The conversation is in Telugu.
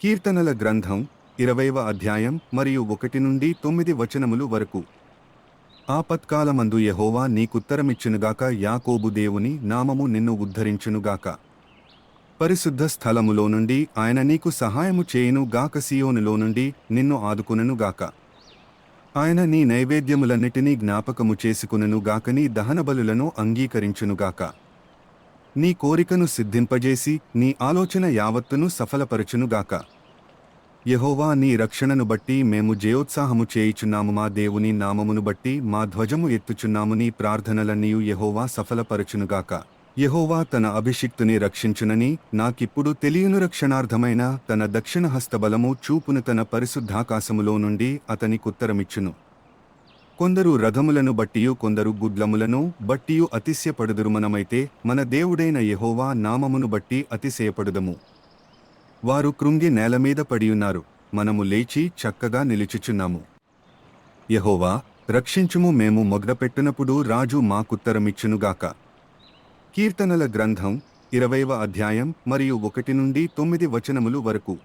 కీర్తనల గ్రంథం ఇరవైవ అధ్యాయం మరియు ఒకటి నుండి తొమ్మిది వచనములు వరకు. ఆపత్కాలమందు యహోవా నీకుత్తరమిచ్చునుగాక యాకోబు దేవుని నామము నిన్ను ఉద్ధరించునుగాక. పరిశుద్ధ స్థలములో నుండి ఆయన నీకు సహాయము చేయును గాక సియోనులో నుండి నిన్ను ఆదుకునను గాక ఆయన నీ నైవేద్యములన్నిటినీ జ్ఞాపకము చేసుకునను గాకని దహనబలులను అంగీకరించునుగాక. నీ కోరికను సిద్ధింపజేసి నీ ఆలోచన యావత్తును సఫలపరచునుగాక. యహోవా నీ రక్షణను బట్టి మేము జయోత్సాహము చేయుచున్నాము. మా దేవుని నామమును బట్టి మా ధ్వజము ఎత్తుచున్నాము. నీ ప్రార్థనలన్నీయు యహోవా సఫలపరచునుగాక. యహోవా తన అభిషిక్తుని రక్షించునని నాకిప్పుడు తెలియను రక్షణార్థమైన తన దక్షిణ హస్తబలము చూపును తన పరిశుద్ధాకాశములో నుండి అతనికుత్తరమిచ్చును కొందరు రథములను బట్టియు కొందరు గుడ్లములను బట్టియు అతిశయపడుదురు మనమైతే మన దేవుడైన యహోవా నామమును బట్టి అతిశయపడుదము. వారు కృంగి నేలమీద పడియున్నారు మనము లేచి చక్కగా నిలుచుచున్నాము. యహోవా రక్షించుము మేము మొగ్రపెట్టినప్పుడు రాజు మాకుత్తరమిచ్చునుగాక. కీర్తనల గ్రంథం ఇరవైవ అధ్యాయం మరియు ఒకటి నుండి తొమ్మిది వచనములు వరకు.